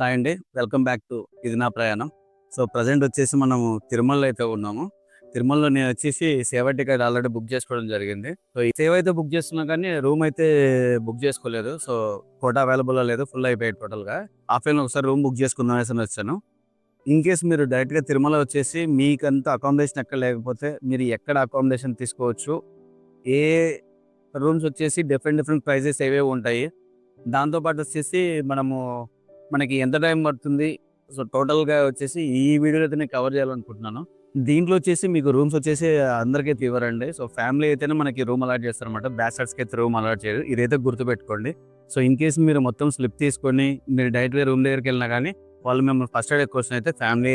Hi అండి. Welcome back to ఇది నా ప్రయాణం. సో ప్రజెంట్ వచ్చేసి మనము తిరుమలలో అయితే ఉన్నాము. తిరుమలలో నేను వచ్చేసి సేవ టికెట్ ఆల్రెడీ బుక్ చేసుకోవడం జరిగింది. సో ఈ సేవ అయితే బుక్ చేస్తున్నా కానీ రూమ్ అయితే బుక్ చేసుకోలేదు. సో కోటా అవైలబుల్ లేదు. ఫుల్ అయిపోయాయి టోటల్గా. ఆఫ్లైన్ ఒకసారి రూమ్ బుక్ చేసుకుందాం అనేసి వచ్చాను. ఇన్ కేస్ మీరు డైరెక్ట్గా తిరుమల వచ్చేసి మీకంత అకామిడేషన్ ఎక్కడ లేకపోతే మీరు ఎక్కడ అకామిడేషన్ తీసుకోవచ్చు? ఏ రూమ్స్ వచ్చేసి డిఫరెంట్ డిఫరెంట్ ప్రైజెస్ ఏవేవి ఉంటాయి? దాంతోపాటు వచ్చేసి మనము మనకి ఎంత టైం పడుతుంది? సో టోటల్గా వచ్చేసి ఈ వీడియోలో అయితే నేను కవర్ చేయాలనుకుంటున్నాను. దీంట్లో వచ్చేసి మీకు రూమ్స్ వచ్చేసి అందరికీ ఇవ్వరండి. సో ఫ్యామిలీ అయితేనే మనకి రూమ్ అలాట్ చేస్తారనమాట బ్యాచలర్స్కి అయితే రూమ్ అలాట్ చేయరు. ఇదైతే గుర్తుపెట్టుకోండి. సో ఇన్ కేసు మీరు మొత్తం స్లిప్ తీసుకొని మీరు డైరెక్ట్గా రూమ్ దగ్గరికి వెళ్ళినా కానీ వాళ్ళు మిమ్మల్ని ఫస్ట్ ఎయిడ్ క్వశ్చన్ అయితే ఫ్యామిలీ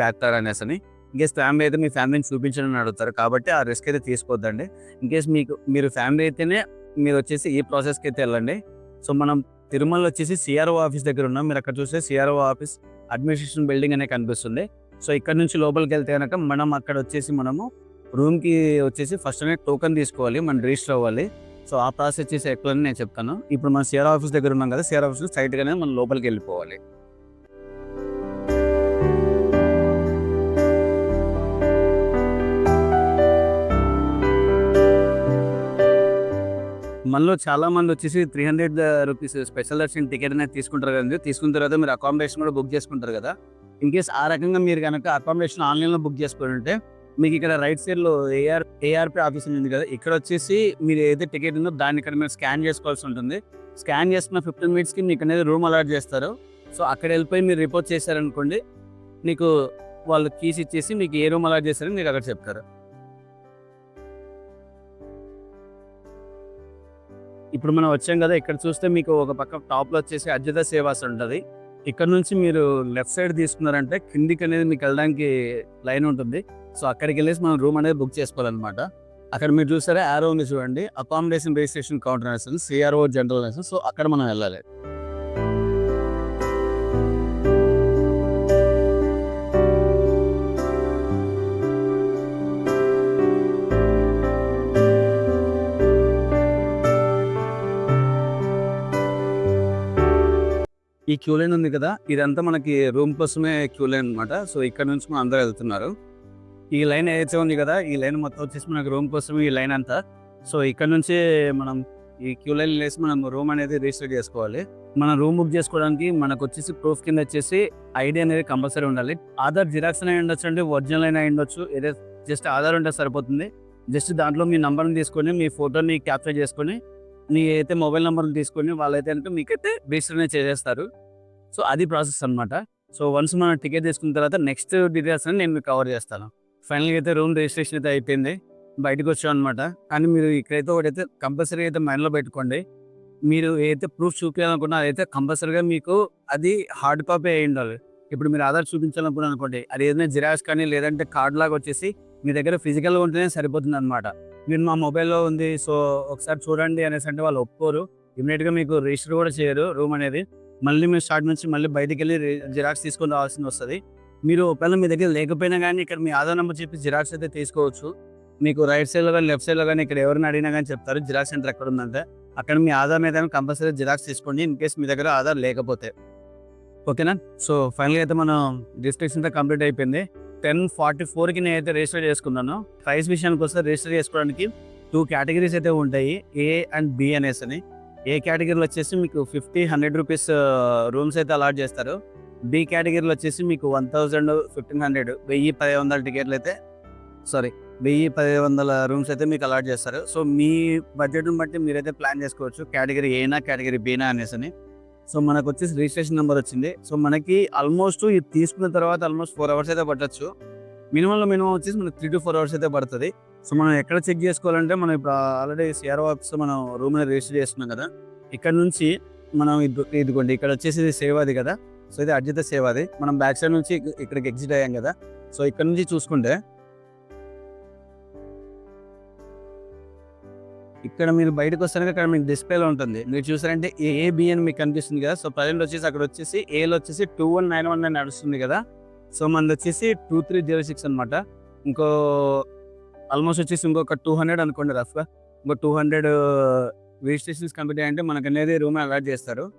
బ్యాక్తారు అనేసి అని. ఇన్ ఫ్యామిలీ అయితే మీ ఫ్యామిలీని చూపించడం అడుగుతారు. కాబట్టి ఆ రిస్క్ అయితే తీసుకోవద్దండి ఇన్కేస్ మీకు మీరు ఫ్యామిలీ అయితేనే మీరు వచ్చేసి ఈ ప్రాసెస్కి అయితే వెళ్ళండి. సో మనం తిరుమల వచ్చేసి సిఆర్ఓ ఆఫీస్ దగ్గర ఉన్నాం. మీరు అక్కడ చూస్తే సిఆర్ఓ ఆఫీస్ అడ్మినిస్ట్రేషన్ బిల్డింగ్ అనే కనిపిస్తుంది. సో ఇక్కడ నుంచి లోపలికి వెళ్తే కనుక మనం అక్కడ వచ్చేసి మనము రూమ్కి వచ్చేసి ఫస్ట్ అనేది టోకెన్ తీసుకోవాలి. మనం రిజిస్టర్ అవ్వాలి. సో ఆ ప్రాసెస్ చేసి ఎట్లని నేను చెప్తాను. ఇప్పుడు మనం సిఆర్ ఆఫీస్ దగ్గర ఉన్నాం కదా సిఆర్ ఆఫీస్ సైట్గానే మనం లోపలికి వెళ్ళిపోవాలి. మనలో చాలా మంది వచ్చేసి three hundred rupees special darshan ticket అనేది తీసుకుంటారు కదండి. తీసుకున్న తర్వాత మీరు అకామిడేషన్ కూడా బుక్ చేసుకుంటారు కదా. ఇన్ కేస్ ఆ రకంగా మీరు కనుక అకామిడేషన్ ఆన్లైన్లో బుక్ చేసుకుని ఉంటే మీకు ఇక్కడ రైట్ సైడ్లో ఏఆర్ ఏఆర్పి ఆఫీస్ ఉంది కదా. ఇక్కడ వచ్చేసి మీరు ఏదైతే టికెట్ ఉందో దాన్ని ఇక్కడ మీరు స్కాన్ చేసుకోవాల్సి ఉంటుంది. స్కాన్ చేసుకున్న ఫిఫ్టీన్ మినిట్స్కి మీకు అనేది రూమ్ అలాట్ చేస్తారు. సో అక్కడ వెళ్ళిపోయి మీరు రిపోర్ట్ చేశారనుకోండి మీకు వాళ్ళు కీస్ ఇచ్చేసి మీకు ఏ రూమ్ అలాట్ చేస్తారని మీకు అక్కడ చెప్తారు. ఇప్పుడు మనం వచ్చాం కదా ఇక్కడ చూస్తే మీకు ఒక పక్క టాప్లో వచ్చేసి అద్యత సేవాస్ ఉంటుంది. ఇక్కడ నుంచి మీరు లెఫ్ట్ సైడ్ తీసుకున్నారంటే కిందికి అనేది మీకు వెళ్ళడానికి లైన్ ఉంటుంది. సో అక్కడికి వెళ్ళేసి మనం రూమ్ అనేది బుక్ చేసుకోవాలన్నమాట. అక్కడ మీరు చూసారా ఆరో ఉంది చూడండి. Accommodation registration counter nation CRO general nation so అక్కడ మనం వెళ్ళాలి. ఈ క్యూ లైన్ ఉంది కదా ఇదంతా మనకి రూమ్ కోసమే క్యూ లైన్ అనమాట సో ఇక్కడ నుంచి మనం అందరూ వెళ్తున్నారు. ఈ లైన్ ఏదైతే ఉంది కదా ఈ లైన్ మొత్తం వచ్చేసి మనకి రూమ్ కోసం ఈ లైన్ అంతా. సో ఇక్కడ నుంచి మనం ఈ క్యూ లైన్ వేసి మనం రూమ్ అనేది రిజిస్టర్ చేసుకోవాలి. మనం రూమ్ బుక్ చేసుకోవడానికి మనకు వచ్చేసి ప్రూఫ్ కింద వచ్చేసి ఐడి అనేది కంపల్సరీ ఉండాలి. ఆధార్ జిరాక్స్ అయినా ఉండొచ్చు అండి ఒరిజినల్ అయినా ఉండొచ్చు. ఏదో జస్ట్ ఆధార్ ఉంటే సరిపోతుంది. జస్ట్ దాంట్లో మీ నంబర్ని తీసుకొని మీ ఫోటోని క్యాప్చర్ చేసుకొని నీ అయితే మొబైల్ నెంబర్ని తీసుకొని వాళ్ళైతే అంటే మీకైతే రిజిస్టర్ అనేది చేసేస్తారు. సో అది ప్రాసెస్ అనమాట సో వన్స్ మనం టికెట్ తీసుకున్న తర్వాత నెక్స్ట్ డీటెయిల్స్ అని నేను మీకు కవర్ చేస్తాను. ఫైనల్గా అయితే రూమ్ రిజిస్ట్రేషన్ అయితే అయిపోయింది. బయటకు వచ్చాం అనమాట కానీ మీరు ఇక్కడైతే ఒకటైతే కంపల్సరీ అయితే మైండ్లో పెట్టుకోండి. మీరు ఏదైతే ప్రూఫ్ చూపించాలనుకున్నా అదైతే కంపల్సరీగా మీకు అది హార్డ్ కాపీ అయి ఉండాలి. ఇప్పుడు మీరు ఆధార్ చూపించాలనుకున్నారు అనుకోండి అది ఏదైనా జిరాక్స్ కానీ లేదంటే కార్డ్ లాగా వచ్చేసి మీ దగ్గర ఫిజికల్గా ఉంటేనే సరిపోతుంది అనమాట మీరు మా మొబైల్లో ఉంది సో ఒకసారి చూడండి అనేసి అంటే వాళ్ళు ఒప్పుకోరు. ఇమీడియట్గా మీకు రిజిస్టర్ కూడా చేయరు రూమ్ అనేది. మళ్ళీ మీరు స్టార్ట్ నుంచి మళ్ళీ బయటికి వెళ్ళి జిరాక్స్ తీసుకొని రావాల్సి వస్తుంది. మీరు ఒకవేళ మీ దగ్గర లేకపోయినా కానీ ఇక్కడ మీ ఆధార్ నెంబర్ చెప్పి జిరాక్స్ అయితే తీసుకోవచ్చు. మీకు రైట్ సైడ్లో కానీ లెఫ్ట్ సైడ్లో కానీ ఇక్కడ ఎవరిని అడిగినా కానీ చెప్తారు జిరాక్స్ సెంటర్ ఎక్కడ ఉందంటే అక్కడ మీ ఆధార్ మీద కంపల్సరీ జిరాక్స్ తీసుకోండి ఇన్ కేస్ మీ దగ్గర ఆధార్ లేకపోతే. ఓకేనా? సో ఫైనల్గా అయితే మనం రిజిస్ట్రేషన్ అంతా కంప్లీట్ అయిపోయింది. టెన్ ఫార్టీ ఫోర్కి నేను అయితే రిజిస్టర్ చేసుకున్నాను. ప్రైస్ విషయానికి వస్తే రిజిస్టర్ చేసుకోవడానికి టూ కేటగిరీస్ అయితే ఉంటాయి. ఏ అండ్ బి అనేసి అని. ఏ కేటగిరీలో వచ్చేసి మీకు ఫిఫ్టీ హండ్రెడ్ రూపీస్ రూమ్స్ అయితే అలాట్ చేస్తారు. బి కేటగిరీలో వచ్చేసి మీకు వన్ థౌజండ్ ఫిఫ్టీన్ హండ్రెడ్ వెయ్యి పది వందల టికెట్లు అయితే సారీ వెయ్యి పది వందల రూమ్స్ అయితే మీకు అలాట్ చేస్తారు. సో మీ బడ్జెట్ని బట్టి మీరైతే ప్లాన్ చేసుకోవచ్చు కేటగిరీ ఏనా కేటగిరీ బీనా అనేసి అని. సో మనకు వచ్చేసి రిజిస్ట్రేషన్ నెంబర్ వచ్చింది. సో మనకి ఆల్మోస్ట్ ఇది తీసుకున్న తర్వాత ఆల్మోస్ట్ ఫోర్ అవర్స్ అయితే పట్టచ్చు. మినిమంలో మినిమం వచ్చేసి మనకి త్రీ టు ఫోర్ అవర్స్ అయితే పడుతుంది. సో మనం ఎక్కడ చెక్ చేసుకోవాలంటే మనం ఇప్పుడు ఆల్రెడీ సిఆర్ఓ ఆఫీస్ మనం రూమ్ రిజిస్టర్ చేస్తున్నాం కదా. ఇక్కడ నుంచి మనం ఇది ఇదిగోండి ఇక్కడ వచ్చేసి ఇది సేవాది కదా. సో ఇది అర్జిత సేవాది మనం బ్యాక్ సైడ్ నుంచి ఇక్కడికి ఎగ్జిట్ అయ్యాం కదా. సో ఇక్కడ నుంచి చూసుకుంటే ఇక్కడ మీరు బయటకు వస్తానికి అక్కడ మీకు డిస్ప్లేలో ఉంటుంది. మీరు చూసారంటే ఏ అని మీకు కనిపిస్తుంది కదా. సో ప్రజెంట్ వచ్చేసి అక్కడ వచ్చేసి ఏలో వచ్చేసి two one nine one nine నడుస్తుంది కదా. సో మనది వచ్చేసి టూ త్రీ జీరో సిక్స్ అనమాట ఇంకో ఆల్మోస్ట్ వచ్చేసి ఇంకొక టూ హండ్రెడ్ అనుకోండి రఫ్గా ఇంకో టూ హండ్రెడ్ రిజిస్ట్రేషన్స్ కంప్లీట్ అయ్యంటే మనకు అనేది రూమ్ అలాట్ చేస్తారు.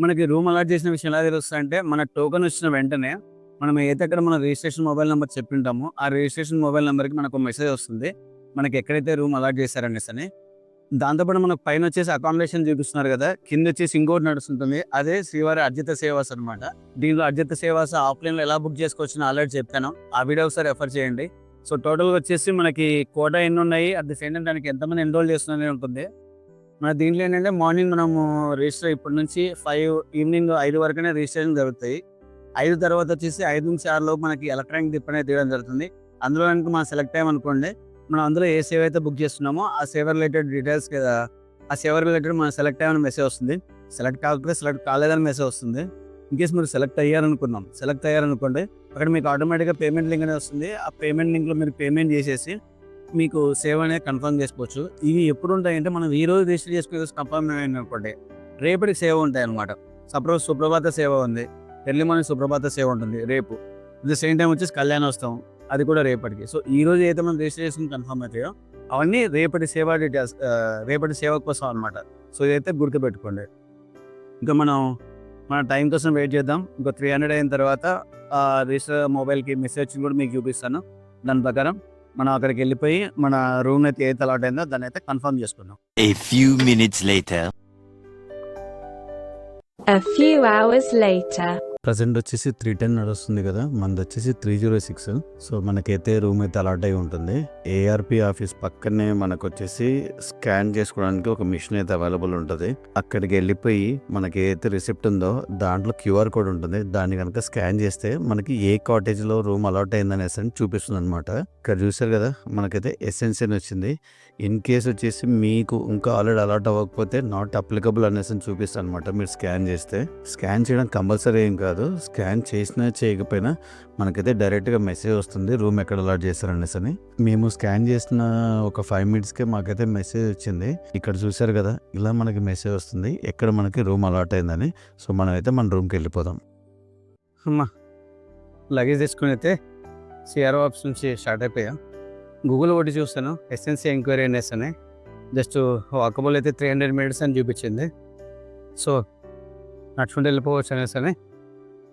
మనకి రూమ్ అలాట్ చేసిన విషయం ఎలా తెలుస్తుంది అంటే మన టోకెన్ వచ్చిన వెంటనే మనం ఏదైతే అక్కడ మన రిజిస్ట్రేషన్ మొబైల్ నెంబర్ చెప్పింటామో ఆ రిజిస్ట్రేషన్ మొబైల్ నెంబర్కి మనకు మెసేజ్ వస్తుంది. మనకి ఎక్కడైతే రూమ్ అలాట్ చేశారనేసి అని దాంతోపాటు మనకు పైన వచ్చేసి అకామిడేషన్ చూపిస్తున్నారు కదా కింద వచ్చేసి ఇంకోటి నడుస్తుంటుంది. అదే శ్రీవారి అర్జిత సేవాస్ అనమాట దీనిలో అర్జిత సేవాస్ ఆఫ్లైన్లో ఎలా బుక్ చేసుకోవచ్చు ఆల్రెడీ చెప్పాను. ఆ వీడియో ఒకసారి రెఫర్ చేయండి. సో టోటల్గా వచ్చేసి మనకి కోటా ఎన్ని ఉన్నాయి అట్ ది సేమ్ టైం దానికి ఎంతమంది ఎన్రోల్ చేస్తున్నారని ఉంటుంది. మన దీంట్లో ఏంటంటే మార్నింగ్ మనము రిజిస్టర్ ఇప్పటి నుంచి ఫైవ్ ఈవినింగ్ ఐదు వరకునే రిజిస్ట్రేషన్ జరుగుతాయి. ఐదు తర్వాత వచ్చేసి ఐదు నుంచి ఆరు లోపు మనకి ఎలక్ట్రానిక్ దిప్పనే అనేది తీయడం జరుగుతుంది. అందులో కనుక మనం సెలెక్ట్ అయ్యామనుకోండి మనం అందులో ఏ సేవ అయితే బుక్ చేస్తున్నామో ఆ సేవ రిలేటెడ్ డీటెయిల్స్ కదా ఆ సేవ రిలేటెడ్ మనం సెలెక్ట్ అయ్యామని మెసేజ్ వస్తుంది. సెలెక్ట్ కాకపోతే సెలెక్ట్ కాలేదని మెసేజ్ వస్తుంది. ఇన్ కేస్ మీరు సెలెక్ట్ అయ్యారనుకున్నాం సెలెక్ట్ అయ్యారనుకోండి అక్కడ మీకు ఆటోమేటిక్గా పేమెంట్ లింక్ అనేది వస్తుంది. ఆ పేమెంట్ లింక్లో మీరు పేమెంట్ చేసేసి మీకు సేవ అనేది కన్ఫర్మ్ చేసుకోవచ్చు. ఇవి ఎప్పుడు ఉంటాయంటే మనం ఈ రోజు రిజిస్టర్ చేసుకునే కన్ఫర్మ్ అనుకోండి రేపటికి సేవ ఉంటాయి అనమాట సపోజ్ సుప్రభాత సేవ ఉంది. ఎర్లీ మార్నింగ్ సుప్రభాత సేవ ఉంటుంది రేపు. అట్ ద సేమ్ టైం వచ్చేసి కళ్యాణోత్సవం. అది కూడా రేపటికి. సో ఈ రోజు అయితే మనం రిజిస్టర్ చేసుకుని కన్ఫర్మ్ అవుతాయో అవన్నీ రేపటి సేవా డీటెయిల్స్ రేపటి సేవ కోసం అనమాట సో ఇదైతే గుర్తుపెట్టుకోండి ఇంకా మనం మన టైం కోసం వెయిట్ చేద్దాం. ఇంకో త్రీ హండ్రెడ్ అయిన తర్వాత ఆ రిజిస్టర్ మొబైల్కి మెసేజ్ కూడా మీకు చూపిస్తాను. దాని ప్రకారం మనం అక్కడికి వెళ్ళిపోయి మన రూమ్ అయితే ఏ అలాట్ అయిందో దాన్ని అయితే కన్ఫర్మ్ చేసుకున్నాం A few minutes later. A few hours later. Present వచ్చేసి త్రీ టెన్ నడుస్తుంది కదా. మనది వచ్చేసి త్రీ జీరో సిక్స్ సో మనకైతే రూమ్ అయితే అలాట్ అయి ఉంటుంది. ఏఆర్పి ఆఫీస్ పక్కనే మనకు వచ్చేసి స్కాన్ చేసుకోవడానికి ఒక మిషన్ అయితే అవైలబుల్ ఉంటుంది. అక్కడికి వెళ్ళిపోయి మనకి ఏదైతే రిసిప్ట్ ఉందో దాంట్లో క్యూఆర్ కోడ్ ఉంటుంది. దాన్ని కనుక స్కాన్ చేస్తే మనకి ఏ కాటేజ్లో రూమ్ అలాట్ అయిందనేసి అని చూపిస్తుంది అనమాట ఇక్కడ చూసారు కదా మనకైతే ఎస్ఎన్సీ అని వచ్చింది. ఇన్ కేస్ వచ్చేసి మీకు ఇంకా ఆల్రెడీ అలాట్ అవ్వకపోతే నాట్ అప్లికబుల్ అనేసి అని చూపిస్తాను అనమాట మీరు స్కాన్ చేస్తే. స్కాన్ చేయడం కంపల్సరీ ఏం కాదు. స్కాన్ చేసినా చేయకపోయినా మనకైతే డైరెక్ట్గా మెసేజ్ వస్తుంది. రూమ్ ఎక్కడ అలాట్ చేశారనేసి అని. మేము స్కాన్ చేసిన ఒక ఫైవ్ మినిట్స్కే మాకైతే మెసేజ్ వచ్చింది. ఇక్కడ చూశారు కదా ఇలా మనకి మెసేజ్ వస్తుంది. ఎక్కడ మనకి రూమ్ అలాట్ అయిందని. సో మనం అయితే మన రూమ్కి వెళ్ళిపోదాం. అమ్మా లగేజ్ తీసుకుని అయితే సిఆర్ఓ ఆఫీస్ నుంచి స్టార్ట్ అయిపోయా. గూగుల్ ఒకటి చూస్తాను. ఎస్ఎన్సీ ఎంక్వైరీ అనేసి అని. జస్ట్ వాకబుల్ అయితే త్రీ హండ్రెడ్ మినిట్స్ అని చూపించింది. సో నడుచుకుంటూ వెళ్ళిపోవచ్చు అనేసి అని.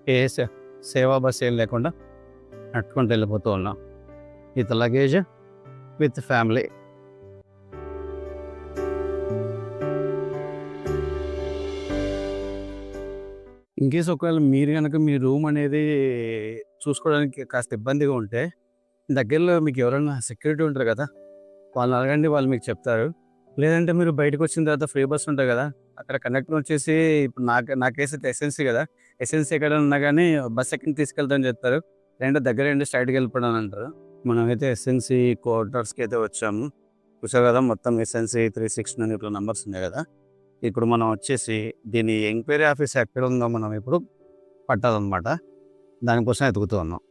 ఏ సే- సేవా బస్ ఏం లేకుండా నడుచుకుంటూ వెళ్ళిపోతూ ఉన్నాం. With luggage with family. In ఒకవేళ మీరు కనుక మీ రూమ్ అనేది చూసుకోవడానికి కాస్త ఇబ్బందిగా ఉంటే దగ్గరలో మీకు ఎవరైనా సెక్యూరిటీ ఉంటారు కదా వాళ్ళని అడగండి వాళ్ళు మీకు చెప్తారు. లేదంటే మీరు బయటకు వచ్చిన తర్వాత ఫ్రీ బస్ ఉంటుంది కదా అక్కడ కండక్టర్ వచ్చేసి ఇప్పుడు నాకు నా కేసు అయితే ఎస్ఎన్సీ కదా ఎస్ఎన్సీ ఎక్కడ ఉన్నా కానీ బస్ ఎక్కడికి తీసుకెళ్తామని చెప్తారు. లేదంటే దగ్గర ఏంటి స్ట్రైట్కి వెళ్ళిపోవడం అంటారు. మనమైతే ఎస్ఎన్సీ క్వార్టర్స్కి అయితే వచ్చాము. చూసారు కదా మొత్తం ఎస్ఎన్సీ త్రీ సిక్స్ నైన్ ఇట్లా నంబర్స్ ఉన్నాయి కదా. ఇప్పుడు మనం వచ్చేసి దీని ఎంక్వైరీ ఆఫీస్ ఎక్కడ ఉందో మనం ఇప్పుడు పట్టాలన్నమాట. దానికోసం ఎతుకుతూ ఉన్నాం.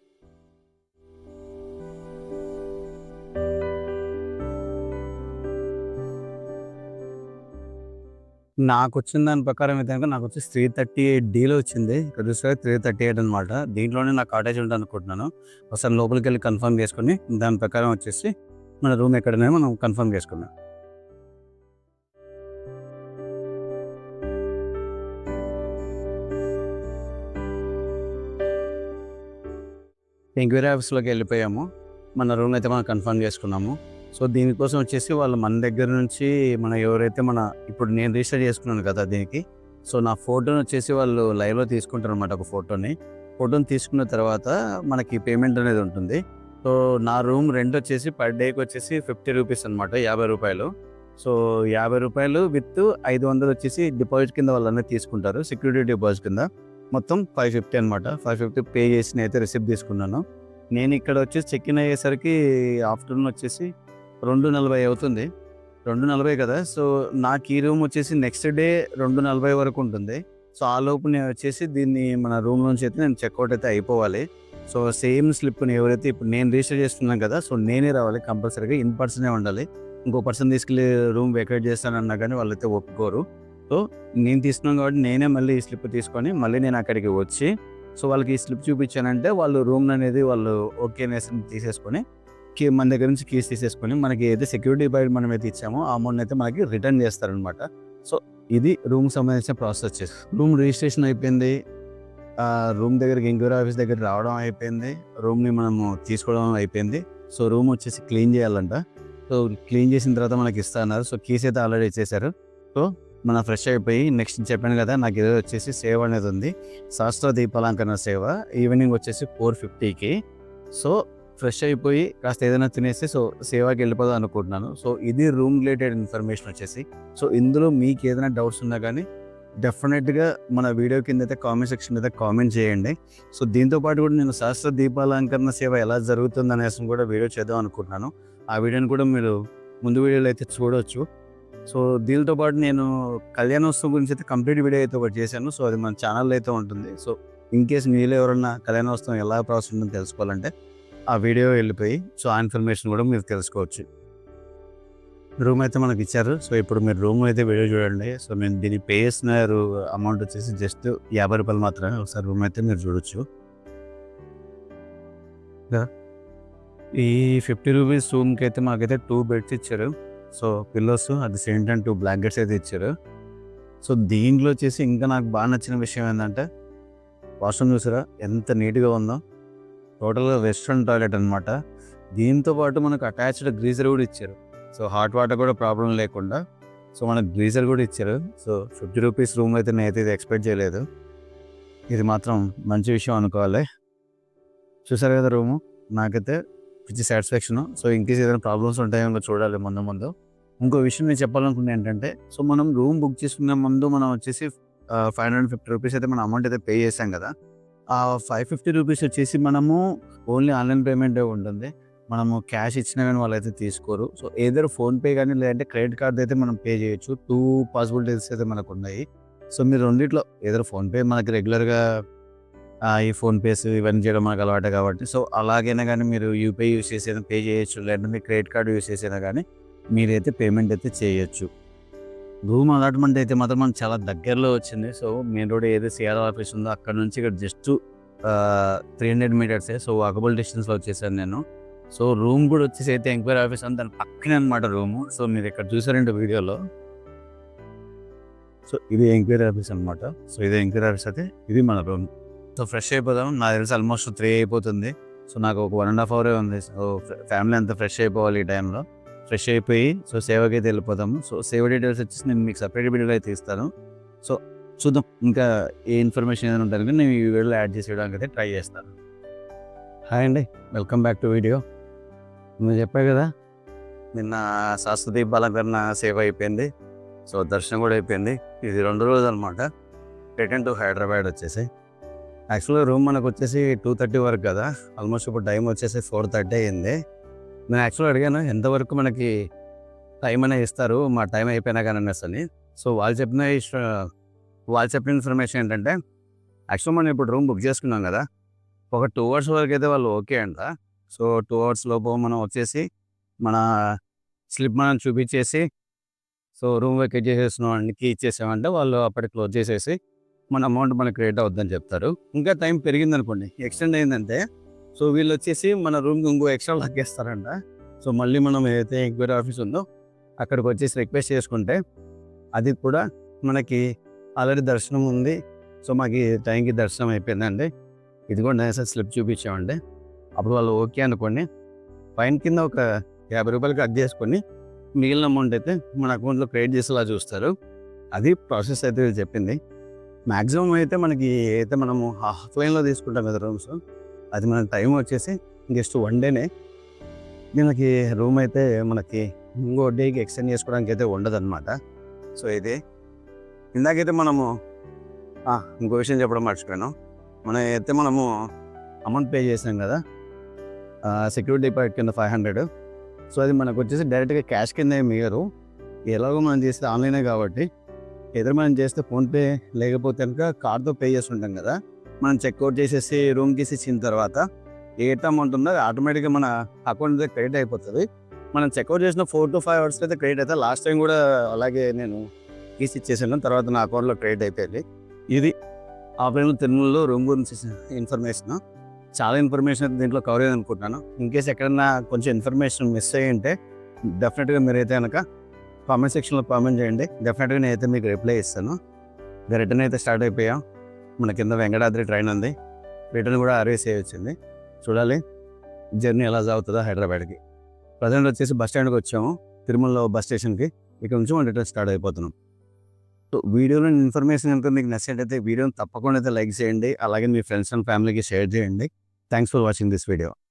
నాకు వచ్చిన దాని ప్రకారం అయితే కనుక నాకు వచ్చి త్రీ థర్టీ ఎయిట్ డీలో వచ్చింది. ఇక్కడ చూస్తే త్రీ థర్టీ ఎయిట్ అనమాట దీంట్లోనే నా కాటేజ్ ఉంటుంది అనుకుంటున్నాను. ఒకసారి లోపలికి వెళ్ళి కన్ఫర్మ్ చేసుకుని దాని ప్రకారం వచ్చేసి మన రూమ్ ఎక్కడనే మనం కన్ఫర్మ్ చేసుకున్నాం ఎంక్వైరీ ఆఫీస్లోకి వెళ్ళిపోయాము. మన రూమ్ అయితే మనం కన్ఫర్మ్ చేసుకున్నాము. సో దీనికోసం వచ్చేసి వాళ్ళు మన దగ్గర నుంచి మన ఎవరైతే మన ఇప్పుడు నేను రిజిస్టర్ చేసుకున్నాను కదా దీనికి. సో నా ఫోటోని వచ్చేసి వాళ్ళు లైవ్లో తీసుకుంటారు అనమాట ఒక ఫోటోని. ఫోటోని తీసుకున్న తర్వాత మనకి పేమెంట్ అనేది ఉంటుంది. సో నా రూమ్ రెంట్ వచ్చేసి పర్ డేకి వచ్చేసి ఫిఫ్టీ రూపీస్ అనమాట యాభై రూపాయలు. సో యాభై రూపాయలు విత్ ఐదు వందలు వచ్చేసి డిపాజిట్ కింద వాళ్ళనే తీసుకుంటారు సెక్యూరిటీ డిపాజిట్ కింద. మొత్తం ఫైవ్ ఫిఫ్టీ అనమాట ఫైవ్ ఫిఫ్టీ పే చేసి అయితే రిసిప్ట్ తీసుకున్నాను. నేను ఇక్కడ వచ్చేసి చెక్ ఇన్ అయ్యేసరికి ఆఫ్టర్నూన్ వచ్చేసి రెండు నలభై అవుతుంది. రెండు నలభై కదా? సో నాకు ఈ రూమ్ వచ్చేసి నెక్స్ట్ డే రెండు నలభై వరకు ఉంటుంది. సో ఆ లోపు నేను వచ్చేసి దీన్ని మన రూమ్ నుంచి అయితే నేను చెక్అవుట్ అయితే అయిపోవాలి. సో సేమ్ స్లిప్ని ఎవరైతే ఇప్పుడు నేను రిజిస్టర్ చేస్తున్నాను కదా? సో నేనే రావాలి కంపల్సరీగా. ఇన్ పర్సనే ఉండాలి. ఇంకో పర్సన్ తీసుకెళ్ళి రూమ్ వెకేట్ చేస్తానన్నా కానీ వాళ్ళైతే ఒప్పుకోరు. సో నేను తీసుకున్నాను కాబట్టి నేనే మళ్ళీ ఈ స్లిప్ తీసుకొని మళ్ళీ నేను అక్కడికి వచ్చి సో వాళ్ళకి ఈ స్లిప్ చూపించానంటే వాళ్ళు రూమ్ అనేది వాళ్ళు ఓకే తీసేసుకొని కీ మన దగ్గర నుంచి కీస్ తీసేసుకొని మనకి ఏదైతే సెక్యూరిటీ బయట మనం అయితే ఇచ్చామో ఆ అమౌంట్ అయితే మనకి రిటర్న్ చేస్తారనమాట సో ఇది రూమ్ సంబంధించిన ప్రాసెస్ వచ్చేసి రూమ్ రిజిస్ట్రేషన్ అయిపోయింది. రూమ్ దగ్గరికి ఎంక్వైరీ ఆఫీస్ దగ్గర రావడం అయిపోయింది. రూమ్ని మనము తీసుకోవడం అయిపోయింది. సో రూమ్ వచ్చేసి క్లీన్ చేయాలంట. సో క్లీన్ చేసిన తర్వాత మనకి ఇస్తున్నారు సో కీస్ అయితే ఆల్రెడీ ఇచ్చేసారు సో మన ఫ్రెష్ అయిపోయి నెక్స్ట్ చెప్పాను కదా నాకు ఏదో వచ్చేసి సేవ అనేది ఉంది. శాస్త్ర దీపాలంకరణ సేవ. ఈవినింగ్ వచ్చేసి ఫోర్ ఫిఫ్టీకి సో ఫ్రెష్ అయిపోయి కాస్త ఏదైనా తినేసి సో సేవకి వెళ్ళిపోదాం అనుకుంటున్నాను. సో ఇది రూమ్ రిలేటెడ్ ఇన్ఫర్మేషన్ వచ్చేసి. సో ఇందులో మీకు ఏదైనా డౌట్స్ ఉన్నా కానీ డెఫినెట్గా మన వీడియో కింద అయితే కామెంట్ సెక్షన్ అయితే కామెంట్ చేయండి. సో దీంతో పాటు కూడా నేను శాస్త్ర దీపాలంకరణ సేవ ఎలా జరుగుతుంది అనేసి కూడా వీడియో చేద్దాం అనుకుంటున్నాను. ఆ వీడియోని కూడా మీరు ముందు వీడియోలో అయితే చూడవచ్చు సో దీనితో పాటు నేను కళ్యాణోత్సవం గురించి అయితే కంప్లీట్ వీడియో అయితే ఒకటి చేశాను. సో అది మన ఛానల్లో అయితే ఉంటుంది. సో ఇన్ కేస్ మీలో ఎవరన్నా కళ్యాణోత్సవం ఎలా ప్రాసెస్ ఉంటుందో తెలుసుకోవాలంటే ఆ వీడియో వెళ్ళిపోయి సో ఆ ఇన్ఫర్మేషన్ కూడా మీరు తెలుసుకోవచ్చు. రూమ్ అయితే మనకి ఇచ్చారు. సో ఇప్పుడు మీరు రూమ్ అయితే వీడియో చూడండి. సో మేము దీన్ని పే చేసిన అమౌంట్ వచ్చేసి జస్ట్ యాభై రూపాయలు మాత్రమే. ఒకసారి రూమ్ అయితే మీరు చూడొచ్చు. ఈ ఫిఫ్టీ రూపీస్ రూమ్కి అయితే మాకైతే టూ బెడ్స్ ఇచ్చారు. So pillows at the same time two blankets అయితే ఇచ్చారు. సో దీంట్లో వచ్చేసి ఇంకా నాకు బాగా నచ్చిన విషయం ఏంటంటే వాష్రూమ్ చూసారా? ఎంత నీట్గా ఉందో. టోటల్గా వెస్ట్రన్ టాయిలెట్ అనమాట దీంతో పాటు మనకు అటాచ్డ్ గ్రీజర్ కూడా ఇచ్చారు. సో హాట్ వాటర్ కూడా ప్రాబ్లం లేకుండా సో మనకు గ్రీజర్ కూడా ఇచ్చారు. సో ఫిఫ్టీ రూపీస్ రూమ్ అయితే నేనైతే ఇది ఎక్స్పెక్ట్ చేయలేదు. ఇది మాత్రం మంచి విషయం అనుకోవాలి. చూసారు కదా రూము? నాకైతే పిచ్చి సాటిస్ఫాక్షన్ సో ఇంకేస్ ఏదైనా ప్రాబ్లమ్స్ ఉంటాయేమో చూడాలి ముందు ముందు. ఇంకో విషయం నేను చెప్పాలనుకుంది ఏంటంటే సో మనం రూమ్ బుక్ చేసుకునే ముందు మనం వచ్చేసి ఫైవ్ హండ్రెడ్ ఫిఫ్టీ రూపీస్ అయితే మనం అమౌంట్ అయితే పే చేసాం కదా. ఆ ఫైవ్ ఫిఫ్టీ రూపీస్ వచ్చేసి మనము ఓన్లీ ఆన్లైన్ పేమెంటే ఉంటుంది. మనము క్యాష్ ఇచ్చినా కానీ వాళ్ళైతే తీసుకోరు. సో ఏదైనా ఫోన్పే కానీ లేదంటే క్రెడిట్ కార్డ్ అయితే మనం పే చేయొచ్చు. టూ పాసిబిలిటీస్ అయితే మనకు ఉన్నాయి సో మీరు రెండిట్లో ఏదో ఫోన్పే మనకి రెగ్యులర్గా ఈ ఫోన్పేస్ ఇవన్నీ చేయడం మనకు అలవాటు కాబట్టి. సో అలాగైనా కానీ మీరు యూపీఐ యూస్ చేసి పే చేయొచ్చు. లేదంటే మీ క్రెడిట్ కార్డు యూస్ చేసినా కానీ మీరైతే పేమెంట్ అయితే చేయొచ్చు. రూమ్ అలాట్మెంట్ అయితే మాత్రం మనకు చాలా దగ్గరలో వచ్చింది. సో మెయిన్ రోడ్ ఏది సిఆర్ ఆఫీస్ ఉందో అక్కడ నుంచి ఇక్కడ జస్ట్ త్రీ హండ్రెడ్ మీటర్సే సో వాకబుల్ డిస్టెన్స్లో వచ్చేసాను నేను. సో రూమ్ కూడా వచ్చేసి అయితే ఎంక్వైరీ ఆఫీస్ అని దాని పక్కనే అనమాట రూము. సో మీరు ఇక్కడ చూసారంటే వీడియోలో? సో ఇది ఎంక్వైరీ ఆఫీస్ అనమాట సో ఇది ఎంక్వైరీ ఆఫీస్ అయితే ఇది మన రూమ్. సో ఫ్రెష్ అయిపోదాం. నాకు తెలిసి ఆల్మోస్ట్ త్రీ అయిపోతుంది. సో నాకు ఒక వన్ అండ్ హాఫ్ అవరే ఉంది. సో ఫ్యామిలీ అంతా ఫ్రెష్ అయిపోవాలి ఈ టైంలో. ఫ్రెష్ అయిపోయి సో సేవకి అయితే వెళ్ళిపోతాము సో సేవ డీటెయిల్స్ వచ్చేసి నేను మీకు సపరేట్ వీడియోలో అయితే ఇస్తాను. సో చూద్దాం ఇంకా ఏ ఇన్ఫర్మేషన్ ఏదైనా ఉంటుంది నేను ఈ వీడియోలో యాడ్ చేసేయడానికి అయితే ట్రై చేస్తాను. హాయ్ అండి వెల్కమ్ బ్యాక్ టు వీడియో నువ్వు చెప్పావు కదా నిన్న శాస్త్రదీప్ బాలకరణ సేవ అయిపోయింది. సో దర్శనం కూడా అయిపోయింది. ఇది రెండు రోజులు అనమాట రిటర్న్ టు హైదరాబాద్ వచ్చేసి యాక్చువల్గా రూమ్ మనకు వచ్చేసి టూ థర్టీ వరకు కదా. ఆల్మోస్ట్ ఇప్పుడు టైం వచ్చేసి ఫోర్ థర్టీ అయింది నేను యాక్చువల్గా అడిగాను ఎంతవరకు మనకి టైం అనేది ఇస్తారు? మా టైం అయిపోయినా కానీ అనేసి అని సో వాళ్ళు చెప్పిన వాళ్ళు చెప్పిన ఇన్ఫర్మేషన్ ఏంటంటే యాక్చువల్ మనం ఇప్పుడు రూమ్ బుక్ చేసుకున్నాం కదా ఒక టూ అవర్స్ వరకు అయితే వాళ్ళు ఓకే అంట. సో టూ అవర్స్ లోపు మనం వచ్చేసి మన స్లిప్ మనం చూపించేసి సో రూమ్ వెకేట్ చేసేస్తున్నాం అండి కీ ఇచ్చేసామంటే వాళ్ళు అప్పటికి క్లోజ్ చేసేసి మన అమౌంట్ మనకి క్రియేట్ అవుద్దని చెప్తారు. ఇంకా టైం పెరిగిందనుకోండి ఎక్స్టెండ్ అయిందంటే సో వీళ్ళు వచ్చేసి మన రూమ్కి ఇంకో ఎక్స్ట్రా లగ్గేస్తారంట సో మళ్ళీ మనం ఏదైతే ఎంక్వైరీ ఆఫీస్ ఉందో అక్కడికి వచ్చేసి రిక్వెస్ట్ చేసుకుంటే అది కూడా మనకి ఆల్రెడీ దర్శనం ఉంది. సో మాకు టైంకి దర్శనం అయిపోయిందండి. ఇది కూడా నేను స్లిప్ చూపించామండి. అప్పుడు వాళ్ళు ఓకే అనుకోండి. పైన కింద ఒక యాభై రూపాయలు కట్ చేసుకొని మిగిలిన అమౌంట్ అయితే మన అకౌంట్లో క్రెడిట్ చేసేలా చూస్తారు. అది ప్రాసెస్ అయితే వీళ్ళు చెప్పింది. మ్యాక్సిమం అయితే మనకి అయితే మనము ఆఫ్లైన్లో తీసుకుంటాం కదా రూమ్స్ అది మన టైం వచ్చేసి జస్ట్ వన్ డేనే. దీనికి రూమ్ అయితే మనకి ఇంకో డేకి ఎక్స్టెండ్ చేసుకోవడానికి అయితే ఉండదు అనమాట సో ఇది ఇందాకైతే మనము ఇంకో విషయం చెప్పడం మర్చిపోయాను. మనం అయితే మనము అమౌంట్ పే చేసాం కదా సెక్యూరిటీ డిపాజిట్ కింద ఫైవ్ హండ్రెడ్. సో అది మనకు వచ్చేసి డైరెక్ట్గా క్యాష్ కింద మిగరు ఎలాగో మనం చేస్తే ఆన్లైనే కాబట్టి ఎదురు మనం చేస్తే ఫోన్పే లేకపోతే కనుక కార్డ్తో పే చేస్తుంటాం కదా. మనం చెక్అవుట్ చేసేసి రూమ్కి ఇచ్చిన తర్వాత ఏ అమౌంట్ ఉంటుందో అది ఆటోమేటిక్గా మన అకౌంట్ అయితే క్రెడిట్ అయిపోతుంది. మనం చెక్అవుట్ చేసిన ఫోర్ టు ఫైవ్ అవర్స్ అయితే క్రెడిట్ అయితే లాస్ట్ టైం కూడా అలాగే నేను తీసి ఇచ్చేసాను. తర్వాత నా అకౌంట్లో క్రెడిట్ అయిపోయింది. ఇది ఆఫ్లైన్లో తిరుమలలో రూమ్ గురించి ఇన్ఫర్మేషన్. చాలా ఇన్ఫర్మేషన్ అయితే దీంట్లో కవర్ అయ్యింది అనుకుంటున్నాను. ఇన్ కేస్ ఎక్కడన్నా కొంచెం ఇన్ఫర్మేషన్ మిస్ అయ్యి ఉంటే డెఫినెట్గా మీరైతే కనుక కామెంట్ సెక్షన్లో కామెంట్ చేయండి. డెఫినెట్గా నేనైతే మీకు రిప్లై ఇస్తాను. రిటర్న్ అయితే స్టార్ట్ అయిపోయాం. మన కింద వెంకటాద్రి ట్రైన్ ఉంది. రిటర్న్ కూడా ఆర్వేస్ వచ్చింది. చూడాలి. జర్నీ ఎలా సాగుతుందో హైదరాబాద్కి. ప్రజెంట్ వచ్చేసి బస్ స్టాండ్కి వచ్చాము. తిరుమలలో బస్ స్టేషన్కి. ఇక్కడ నుంచి మనం రిటర్న్ స్టార్ట్ అయిపోతున్నాం. సో వీడియోలో ఇన్ఫర్మేషన్ కనుక మీకు నచ్చినట్టయితే వీడియోని తప్పకుండా అయితే లైక్ చేయండి. అలాగే మీ ఫ్రెండ్స్ అండ్ ఫ్యామిలీకి షేర్ చేయండి. Thanks for watching this video